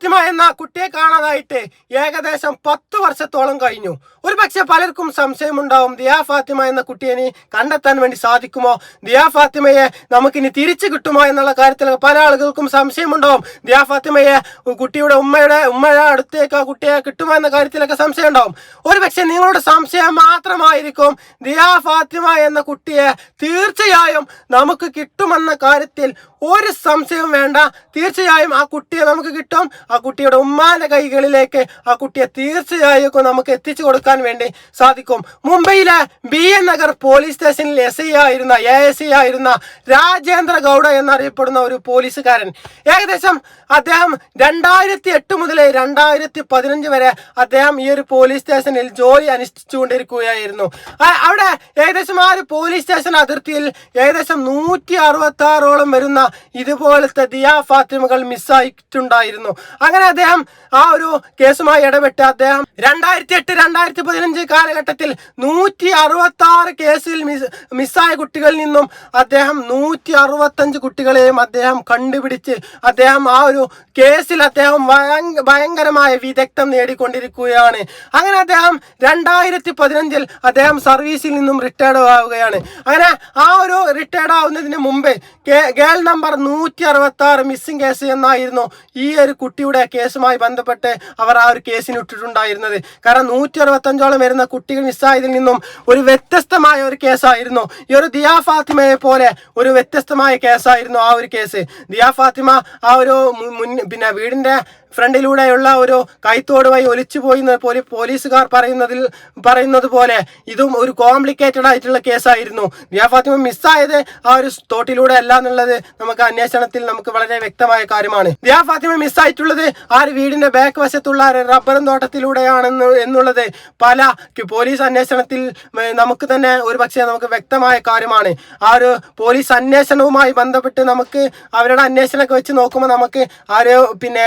ഫാത്തിമ എന്ന കുട്ടിയെ കാണാതായിട്ട് ഏകദേശം പത്ത് വർഷത്തോളം കഴിഞ്ഞു. ഒരു പക്ഷെ പലർക്കും സംശയമുണ്ടാവും ദിയാ ഫാത്തിമ എന്ന കുട്ടിയെ കണ്ടെത്താൻ വേണ്ടി സാധിക്കുമോ? ദിയാ ഫാത്തിമയെ നമുക്കിനി തിരിച്ചു കിട്ടുമോ എന്നുള്ള കാര്യത്തിൽ പല ആളുകൾക്കും സംശയമുണ്ടാവും. ദിയാ ഫാത്തിമയെ കുട്ടിയുടെ ഉമ്മയുടെ ഉമ്മയുടെ അടുത്തേക്ക് ആ കുട്ടിയെ കിട്ടുമോ എന്ന കാര്യത്തിലൊക്കെ സംശയം ഉണ്ടാവും ഒരു പക്ഷെ നിങ്ങളുടെ സംശയം മാത്രമായിരിക്കും ദിയാ ഫാത്തിമ എന്ന കുട്ടിയെ തീർച്ചയായും നമുക്ക് കിട്ടുമെന്ന കാര്യത്തിൽ ഒരു സംശയവും വേണ്ട. തീർച്ചയായും ആ കുട്ടിയെ നമുക്ക് കിട്ടും. ആ കുട്ടിയുടെ ഉമ്മാന്റെ കൈകളിലേക്ക് ആ കുട്ടിയെ തീർച്ചയായും നമുക്ക് എത്തിച്ചു കൊടുക്കാൻ വേണ്ടി സാധിക്കും. മുംബൈയിലെ ബി എൻ നഗർ പോലീസ് സ്റ്റേഷനിൽ എസ് ഐ ആയിരുന്ന എ എസ് ഐ ആയിരുന്ന രാജേന്ദ്ര ഗൗഡ എന്നറിയപ്പെടുന്ന ഒരു പോലീസുകാരൻ. ഏകദേശം അദ്ദേഹം രണ്ടായിരത്തി എട്ട് മുതൽ രണ്ടായിരത്തി പതിനഞ്ച് വരെ അദ്ദേഹം ഈ ഒരു പോലീസ് സ്റ്റേഷനിൽ ജോലി അനുഷ്ഠിച്ചുകൊണ്ടിരിക്കുകയായിരുന്നു. കൊണ്ടിരിക്കുകയായിരുന്നു അവിടെ ഏകദേശം ആ ഒരു പോലീസ് സ്റ്റേഷൻ അതിർത്തിയിൽ ഏകദേശം നൂറ്റി അറുപത്തി ആറോളം വരുന്ന ഇതുപോലത്തെ ദിയാ ഫാത്തിമകൾ മിസ്സായിട്ടുണ്ടായിരുന്നു. അങ്ങനെ അദ്ദേഹം ആ ഒരു കേസുമായി ഇടപെട്ട് അദ്ദേഹം രണ്ടായിരത്തി എട്ട് രണ്ടായിരത്തി പതിനഞ്ച് കാലഘട്ടത്തിൽ നൂറ്റി അറുപത്തി ആറ് കേസിൽ മിസ് മിസ്സായ കുട്ടികളിൽ നിന്നും അദ്ദേഹം നൂറ്റി അറുപത്തഞ്ച് കുട്ടികളെയും അദ്ദേഹം കണ്ടുപിടിച്ച് അദ്ദേഹം ആ ഒരു കേസിൽ അദ്ദേഹം ഭയങ്കരമായ വിദഗ്ധം നേടിക്കൊണ്ടിരിക്കുകയാണ്. അങ്ങനെ അദ്ദേഹം രണ്ടായിരത്തി പതിനഞ്ചിൽ അദ്ദേഹം സർവീസിൽ നിന്നും റിട്ടയർഡ് ആവുകയാണ്. അങ്ങനെ ആ ഒരു റിട്ടയർഡ് ആവുന്നതിന് മുമ്പേ ഗേൾ നമ്പർ നൂറ്റി അറുപത്തി ആറ് മിസ്സിംഗ് കേസ് എന്നായിരുന്നു ഈ ഒരു കുട്ടിയുടെ കേസുമായി ബന്ധപ്പെട്ട് അവർ ആ ഒരു കേസിന് ഇട്ടിട്ടുണ്ടായിരുന്നത്. കാരണം നൂറ്റി അറുപത്തഞ്ചോളം വരുന്ന കുട്ടികൾ മിസ്സായതിൽ നിന്നും ഒരു വ്യത്യസ്തമായ ഒരു കേസായിരുന്നു ഈ ഒരു ദിയാ ഫാത്തിമയെ പോലെ ഒരു വ്യത്യസ്തമായ കേസായിരുന്നു ആ ഒരു കേസ് ദിയാ ഫാത്തിമ ആ ഒരു മുൻ പിന്നെ വീടിന്റെ ഫ്രണ്ടിലൂടെയുള്ള ഒരു കൈത്തോടുമായി ഒലിച്ചുപോയി ഒലിച്ചു പോയി പോലീ പോലീസുകാർ പറയുന്നതിൽ പറയുന്നത് പോലെ ഇതും ഒരു കോംപ്ലിക്കേറ്റഡ് ആയിട്ടുള്ള കേസായിരുന്നു. ദിയാ ഫാത്തിമ മിസ്സായത് ആ ഒരു തോട്ടിലൂടെ അല്ല എന്നുള്ളത് നമുക്ക് അന്വേഷണത്തിൽ നമുക്ക് വളരെ വ്യക്തമായ കാര്യമാണ്. ദിയാ ഫാത്തിമ മിസ്സായിട്ടുള്ളത് ആ ഒരു വീടിന്റെ ബാക്ക് വശത്തുള്ള റബ്ബർ തോട്ടത്തിലൂടെയാണെന്ന് എന്നുള്ളത് പല പോലീസ് അന്വേഷണത്തിൽ നമുക്ക് തന്നെ ഒരു പക്ഷേ നമുക്ക് വ്യക്തമായ കാര്യമാണ്. ആ ഒരു പോലീസ് അന്വേഷണവുമായി ബന്ധപ്പെട്ട് നമുക്ക് അവരുടെ അന്വേഷണമൊക്കെ വെച്ച് നോക്കുമ്പോൾ നമുക്ക് ആ ഒരു പിന്നെ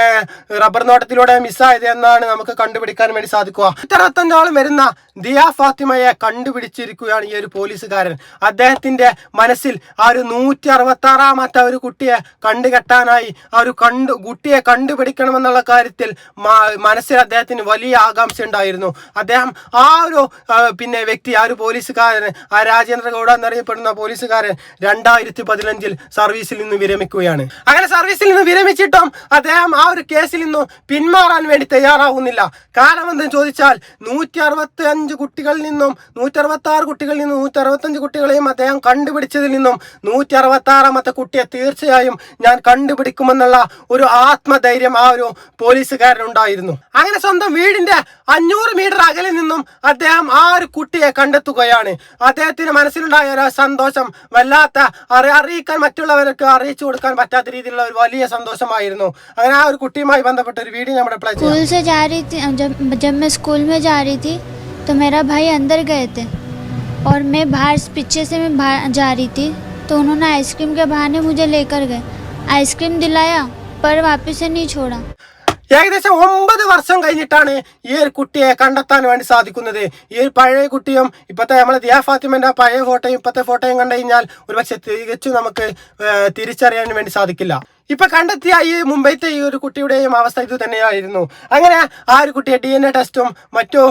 റബ്ബർ നോട്ടത്തിലൂടെ മിസ്സായത് എന്നാണ് നമുക്ക് കണ്ടുപിടിക്കാൻ വേണ്ടി സാധിക്കുക. അറുപത്തഞ്ചോളം വരുന്ന ദിയാ ഫാത്തിമയെ കണ്ടുപിടിച്ചിരിക്കുകയാണ് ഈ ഒരു പോലീസുകാരൻ. അദ്ദേഹത്തിന്റെ മനസ്സിൽ ആ ഒരു നൂറ്റി അറുപത്തി ആറാമത്തെ ഒരു കുട്ടിയെ കണ്ടുകെട്ടാനായി ആ ഒരു കണ്ടു കുട്ടിയെ കണ്ടുപിടിക്കണമെന്നുള്ള കാര്യത്തിൽ മനസ്സിൽ അദ്ദേഹത്തിന് വലിയ ആകാംക്ഷ ഉണ്ടായിരുന്നു. അദ്ദേഹം ആ ഒരു പിന്നെ വ്യക്തി ആ ഒരു പോലീസുകാരൻ ആ രാജേന്ദ്ര ഗൗഡ എന്നറിയപ്പെടുന്ന പോലീസുകാരൻ രണ്ടായിരത്തി പതിനഞ്ചിൽ സർവീസിൽ നിന്ന് വിരമിക്കുകയാണ്. അങ്ങനെ സർവീസിൽ നിന്ന് വിരമിച്ചിട്ടും അദ്ദേഹം ആ ഒരു കേസിൽ നിന്നും പിന്മാറാൻ വേണ്ടി തയ്യാറാവുന്നില്ല. കാരണം എന്തെന്ന് ചോദിച്ചാൽ നൂറ്റി അറുപത്തി അഞ്ച് കുട്ടികളിൽ നിന്നും നൂറ്റി അറുപത്തി ആറ് കുട്ടികളിൽ നിന്നും നൂറ്റി അറുപത്തഞ്ച് കുട്ടികളെയും അദ്ദേഹം കണ്ടുപിടിച്ചതിൽ നിന്നും നൂറ്റി അറുപത്തി ആറാമത്തെ കുട്ടിയെ തീർച്ചയായും ഞാൻ കണ്ടുപിടിക്കുമെന്നുള്ള ഒരു ആത്മധൈര്യം ആ ഒരു പോലീസുകാരനുണ്ടായിരുന്നു അങ്ങനെ സ്വന്തം വീടിന്റെ അഞ്ഞൂറ് മീറ്റർ അകലെ നിന്നും അദ്ദേഹം ആ ഒരു കുട്ടിയെ കണ്ടെത്തുകയാണ് അദ്ദേഹത്തിന് മനസ്സിലുണ്ടായ ഒരു സന്തോഷം വല്ലാത്ത അറി അറിയിക്കാൻ മറ്റുള്ളവർക്ക് അറിയിച്ചു കൊടുക്കാൻ പറ്റാത്ത രീതിയിലുള്ള ഒരു വലിയ സന്തോഷമായിരുന്നു അങ്ങനെ ആ ഒരു കുട്ടിയുമായി ബന്ധപ്പെട്ട ഒരു വീഡിയോ നമ്മുടെ പ്ലേ ചെയ്യാം स्कूल से जा रही थी जब जब मैं स्कूल में जा रही थी तो मेरा भाई अंदर गए थे और मैं बाहर पीछे से मैं बाहर जा रही थी तो उन्होंने आइसक्रीम के बहाने मुझे लेकर गए आइसक्रीम दिलाया पर वापस से नहीं छोड़ा ഏകദേശം ഒമ്പത് വർഷം കഴിഞ്ഞിട്ടാണ് ഈ ഒരു കുട്ടിയെ കണ്ടെത്താൻ വേണ്ടി സാധിക്കുന്നത് ഈ ഒരു പഴയ കുട്ടിയും ഇപ്പോഴത്തെ നമ്മളെ ദിയാ ഫാത്തിമന്റെ ആ പഴയ ഫോട്ടോയും ഇപ്പോഴത്തെ ഫോട്ടോയും കണ്ടു കഴിഞ്ഞാൽ ഒരുപക്ഷെ തികച്ചും നമുക്ക് ഏഹ്, തിരിച്ചറിയാൻ വേണ്ടി സാധിക്കില്ല ഇപ്പൊ കണ്ടെത്തിയ ഈ മുംബൈത്തെ ഈ ഒരു കുട്ടിയുടെയും അവസ്ഥ ഇത് തന്നെയായിരുന്നു. അങ്ങനെ ആ ഒരു കുട്ടിയെ ഡി എൻ എ ടെസ്റ്റും മറ്റു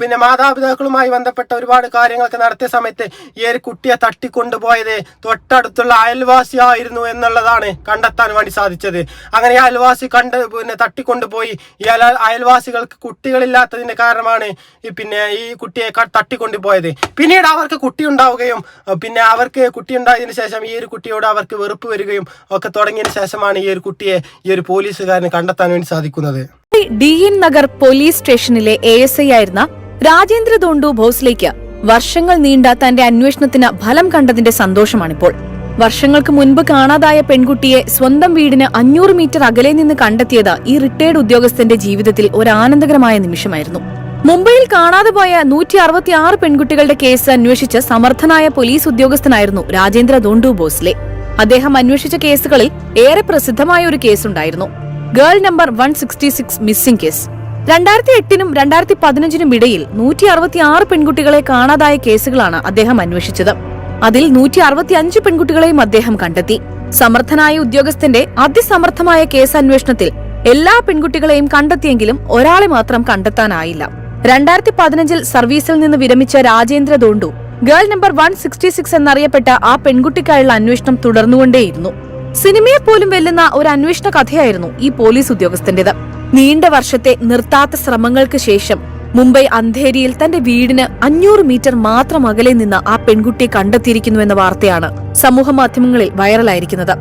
പിന്നെ മാതാപിതാക്കളുമായി ബന്ധപ്പെട്ട ഒരുപാട് കാര്യങ്ങളൊക്കെ നടത്തിയ സമയത്ത് ഈ ഒരു കുട്ടിയെ തട്ടിക്കൊണ്ടുപോയത് തൊട്ടടുത്തുള്ള അയൽവാസിയായിരുന്നു എന്നുള്ളതാണ് കണ്ടെത്താൻ വേണ്ടി സാധിച്ചത്. അങ്ങനെ ഈ അയൽവാസി കണ്ട് പിന്നെ തട്ടിക്കൊണ്ടുപോയി. ഈ അയൽ അയൽവാസികൾക്ക് കുട്ടികളില്ലാത്തതിന്റെ കാരണമാണ് പിന്നെ ഈ കുട്ടിയെ തട്ടിക്കൊണ്ടുപോയത്. പിന്നീട് അവർക്ക് കുട്ടി ഉണ്ടാവുകയും പിന്നെ അവർക്ക് കുട്ടി ഉണ്ടായതിനു ശേഷം ഈ ഒരു കുട്ടിയോട് അവർക്ക് വെറുപ്പ് വരികയും ഒക്കെ തുടങ്ങിയതിനു ശേഷമാണ് ഈ ഒരു കുട്ടിയെ ഈ ഒരു പോലീസുകാരന് കണ്ടെത്താൻ വേണ്ടി സാധിക്കുന്നത്. ഡി എൻ നഗർ പോലീസ് സ്റ്റേഷനിലെ എ എസ് ഐ ആയിരുന്ന രാജേന്ദ്ര ദോണ്ടു ഭോസ്ലേക്ക് വർഷങ്ങൾ നീണ്ട തന്റെ അന്വേഷണത്തിന് ഫലം കണ്ടതിന്റെ സന്തോഷമാണിപ്പോൾ. വർഷങ്ങൾക്ക് മുൻപ് കാണാതായ പെൺകുട്ടിയെ സ്വന്തം വീടിന് അഞ്ഞൂറ് മീറ്റർ അകലെ നിന്ന് കണ്ടെത്തിയത് ഈ റിട്ടയർഡ് ഉദ്യോഗസ്ഥന്റെ ജീവിതത്തിൽ ഒരു ആനന്ദകരമായ നിമിഷമായിരുന്നു. മുംബൈയിൽ കാണാതെ പോയ നൂറ്റി അറുപത്തിയാറ് പെൺകുട്ടികളുടെ കേസ് അന്വേഷിച്ച സമർത്ഥനായ പോലീസ് ഉദ്യോഗസ്ഥനായിരുന്നു രാജേന്ദ്ര ദോണ്ടു ഭോസ്ലെ അദ്ദേഹം അന്വേഷിച്ച കേസുകളിൽ ഏറെ പ്രസിദ്ധമായ ഒരു കേസുണ്ടായിരുന്നു. Girl number one sixty six missing case. രണ്ടായിരത്തി എട്ടിനും രണ്ടായിരത്തി പതിനഞ്ചിനും ഇടയിൽ നൂറ്റി അറുപത്തി ആറ് പെൺകുട്ടികളെ കാണാതായ കേസുകളാണ് അദ്ദേഹം അന്വേഷിച്ചത്. അതിൽ നൂറ്റി അറുപത്തി അഞ്ച് പെൺകുട്ടികളെയും അദ്ദേഹം കണ്ടെത്തി. സമർത്ഥനായ ഉദ്യോഗസ്ഥന്റെ അതിസമർത്ഥമായ കേസ് അന്വേഷണത്തിൽ എല്ലാ പെൺകുട്ടികളെയും കണ്ടെത്തിയെങ്കിലും ഒരാളെ മാത്രം കണ്ടെത്താനായില്ല. രണ്ടായിരത്തി പതിനഞ്ചിൽ സർവീസിൽ നിന്ന് വിരമിച്ച Rajendra Dhondu girl number one sixty six എന്നറിയപ്പെട്ട ആ പെൺകുട്ടിക്കായുള്ള അന്വേഷണം തുടർന്നുകൊണ്ടേയിരുന്നു. സിനിമയെ പോലും വെല്ലുന്ന ഒരു അന്വേഷണ കഥയായിരുന്നു ഈ പോലീസ് ഉദ്യോഗസ്ഥന്റേത് നീണ്ട വർഷത്തെ നിർത്താത്ത ശ്രമങ്ങൾക്ക് ശേഷം മുംബൈ അന്ധേരിയിൽ തന്റെ വീടിന് അഞ്ഞൂറ് മീറ്റർ മാത്രം അകലെ നിന്ന് ആ പെൺകുട്ടിയെ കണ്ടെത്തിയിരിക്കുന്നു എന്ന വാർത്തയാണ് സമൂഹ മാധ്യമങ്ങളിൽ വൈറലായിരിക്കുന്നത്.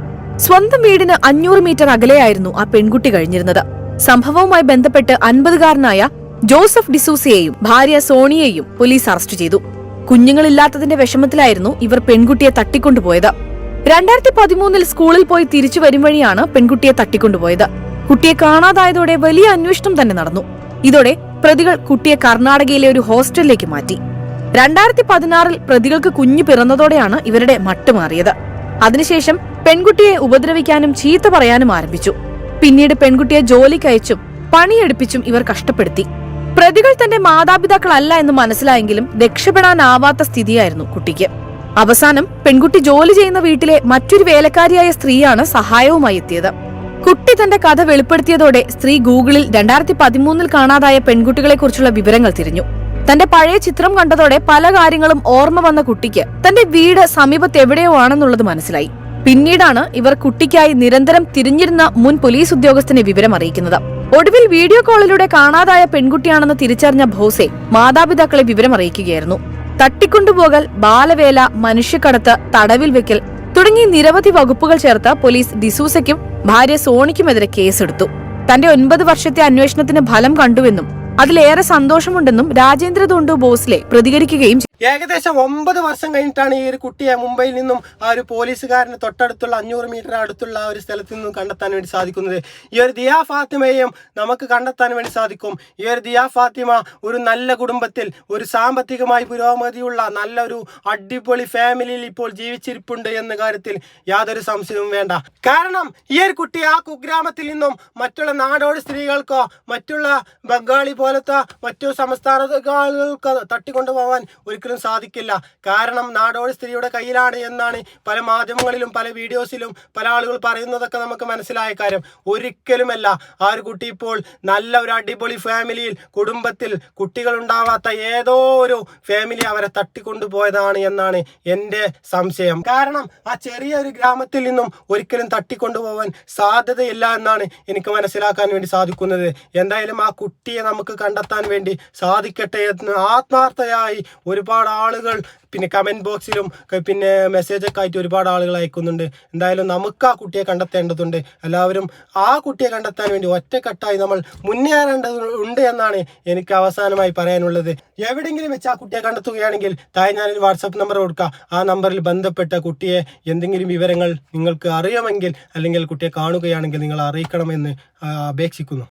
സ്വന്തം വീടിന് അഞ്ഞൂറ് മീറ്റർ അകലെയായിരുന്നു ആ പെൺകുട്ടി കഴിഞ്ഞിരുന്നത്. സംഭവവുമായി ബന്ധപ്പെട്ട് അൻപതുകാരനായ ജോസഫ് ഡിസൂസിയെയും ഭാര്യ സോണിയെയും പോലീസ് അറസ്റ്റ് ചെയ്തു. കുഞ്ഞുങ്ങളില്ലാത്തതിന്റെ വിഷമത്തിലായിരുന്നു ഇവർ പെൺകുട്ടിയെ തട്ടിക്കൊണ്ടുപോയത്. രണ്ടായിരത്തി പതിമൂന്നിൽ സ്കൂളിൽ പോയി തിരിച്ചു വരും വഴിയാണ് പെൺകുട്ടിയെ തട്ടിക്കൊണ്ടുപോയത്. കുട്ടിയെ കാണാതായതോടെ വലിയ അന്വേഷണം തന്നെ നടന്നു. ഇതോടെ പ്രതികൾ കുട്ടിയെ കർണാടകയിലെ ഒരു ഹോസ്റ്റലിലേക്ക് മാറ്റി. രണ്ടായിരത്തി പതിനാറിൽ പ്രതികൾക്ക് കുഞ്ഞു പിറന്നതോടെയാണ് ഇവരുടെ മട്ടുമാറിയത് അതിനുശേഷം പെൺകുട്ടിയെ ഉപദ്രവിക്കാനും ചീത്ത പറയാനും ആരംഭിച്ചു. പിന്നീട് പെൺകുട്ടിയെ ജോലിക്കയച്ചും പണിയെടുപ്പിച്ചും ഇവർ കഷ്ടപ്പെടുത്തി. പ്രതികൾ തന്റെ മാതാപിതാക്കളല്ല എന്ന് മനസ്സിലായെങ്കിലും രക്ഷപ്പെടാനാവാത്ത സ്ഥിതിയായിരുന്നു കുട്ടിക്ക്. അവസാനം പെൺകുട്ടി ജോലി ചെയ്യുന്ന വീട്ടിലെ മറ്റൊരു വേലക്കാരിയായ സ്ത്രീയാണ് സഹായവുമായി എത്തിയത്. കുട്ടി തന്റെ കഥ വെളിപ്പെടുത്തിയതോടെ സ്ത്രീ ഗൂഗിളിൽ രണ്ടായിരത്തി പതിമൂന്നിൽ കാണാതായ പെൺകുട്ടികളെ കുറിച്ചുള്ള വിവരങ്ങൾ തിരിഞ്ഞു. തന്റെ പഴയ ചിത്രം കണ്ടതോടെ പല കാര്യങ്ങളും ഓർമ്മ വന്ന കുട്ടിക്ക് തന്റെ വീട് സമീപത്ത് എവിടെയോ ആണെന്നുള്ളത് മനസ്സിലായി. പിന്നീടാണ് ഇവർ കുട്ടിക്കായി നിരന്തരം തിരിഞ്ഞിരുന്ന മുൻ പോലീസ് ഉദ്യോഗസ്ഥനെ വിവരം അറിയിക്കുന്നത്. ഒടുവിൽ വീഡിയോ കോളിലൂടെ കാണാതായ പെൺകുട്ടിയാണെന്ന് തിരിച്ചറിഞ്ഞ ഭോസെ മാതാപിതാക്കളെ വിവരം അറിയിക്കുകയായിരുന്നു. തട്ടിക്കൊണ്ടുപോകൽ ബാലവേല മനുഷ്യക്കടത്ത് തടവിൽ വെക്കൽ തുടങ്ങി നിരവധി വകുപ്പുകൾ ചേർത്ത് പോലീസ് ഡിസൂസയ്ക്കും ഭാര്യ സോണിക്കുമെതിരെ കേസെടുത്തു. തന്റെ ഒൻപത് വർഷത്തെ അന്വേഷണത്തിന് ഫലം കണ്ടുവെന്നും അതിലേറെ സന്തോഷമുണ്ടെന്നും രാജേന്ദ്ര ദോണ്ടു ബോസ്ലെ പ്രതികരിക്കുകയും. ഏകദേശം ഒമ്പത് വർഷം കഴിഞ്ഞിട്ടാണ് ഈ ഒരു കുട്ടിയെ മുംബൈയിൽ നിന്നും ആ ഒരു പോലീസുകാരന് തൊട്ടടുത്തുള്ള അഞ്ഞൂറ് മീറ്റർ അടുത്തുള്ള ആ ഒരു സ്ഥലത്ത് നിന്നും കണ്ടെത്താൻ വേണ്ടി സാധിക്കുന്നത്. ഈ ഒരു ദിയാ ഫാത്തിമയെയും നമുക്ക് കണ്ടെത്താൻ വേണ്ടി സാധിക്കും. ഈ ഒരു ദിയാ ഫാത്തിമ ഒരു നല്ല കുടുംബത്തിൽ ഒരു സാമ്പത്തികമായി പുരോഗതിയുള്ള നല്ലൊരു അടിപൊളി ഫാമിലിയിൽ ഇപ്പോൾ ജീവിച്ചിരിപ്പുണ്ട് എന്ന കാര്യത്തിൽ യാതൊരു സംശയവും വേണ്ട. കാരണം ഈ ഒരു കുട്ടി ആ കുഗ്രാമത്തിൽ നിന്നും മറ്റുള്ള നാടോടി സ്ത്രീകൾക്കോ മറ്റുള്ള ബംഗാളി പോലത്തെ മറ്റു സംസ്ഥാനങ്ങൾക്ക് തട്ടിക്കൊണ്ടുപോകാൻ ഒരിക്കലും സാധിക്കില്ല. കാരണം നാടോടി സ്ത്രീയുടെ കയ്യിലാണ് എന്നാണ് പല മാധ്യമങ്ങളിലും പല വീഡിയോസിലും പല ആളുകൾ പറയുന്നതൊക്കെ നമുക്ക് മനസ്സിലായ കാര്യം. ഒരിക്കലുമല്ല ആ ഒരു കുട്ടി ഇപ്പോൾ നല്ല ഒരു അടിപൊളി ഫാമിലിയിൽ കുടുംബത്തിൽ കുട്ടികൾ ഉണ്ടാവാത്ത ഏതോ ഒരു ഫാമിലി അവരെ തട്ടിക്കൊണ്ടുപോയതാണ് എന്നാണ് എന്റെ സംശയം. കാരണം ആ ചെറിയ ഒരു ഗ്രാമത്തിൽ നിന്നും ഒരിക്കലും തട്ടിക്കൊണ്ടുപോകാൻ സാധ്യതയില്ല എന്നാണ് എനിക്ക് മനസ്സിലാക്കാൻ വേണ്ടി സാധിക്കുന്നത്. എന്തായാലും ആ കുട്ടിയെ നമുക്ക് കണ്ടെത്താൻ വേണ്ടി സാധിക്കട്ടെ എന്ന് ആത്മാർത്ഥയായി ഒരുപാട് ആളുകൾ പിന്നെ കമന്റ് ബോക്സിലും പിന്നെ മെസ്സേജൊക്കെ ആയിട്ട് ഒരുപാട് ആളുകൾ അയക്കുന്നുണ്ട്. എന്തായാലും നമുക്ക് ആ കുട്ടിയെ കണ്ടെത്തേണ്ടതുണ്ട്. എല്ലാവരും ആ കുട്ടിയെ കണ്ടെത്താൻ വേണ്ടി ഒറ്റക്കെട്ടായി നമ്മൾ മുന്നേറേണ്ടത് ഉണ്ട് എന്നാണ് എനിക്ക് അവസാനമായി പറയാനുള്ളത്. എവിടെയെങ്കിലും വെച്ച് ആ കുട്ടിയെ കണ്ടെത്തുകയാണെങ്കിൽ താഴെ ഞാനൊരു വാട്സപ്പ് നമ്പർ കൊടുക്കുക ആ നമ്പറിൽ ബന്ധപ്പെട്ട കുട്ടിയെ എന്തെങ്കിലും വിവരങ്ങൾ നിങ്ങൾക്ക് അറിയുമെങ്കിൽ അല്ലെങ്കിൽ കുട്ടിയെ കാണുകയാണെങ്കിൽ നിങ്ങൾ അറിയിക്കണമെന്ന് അപേക്ഷിക്കുന്നു.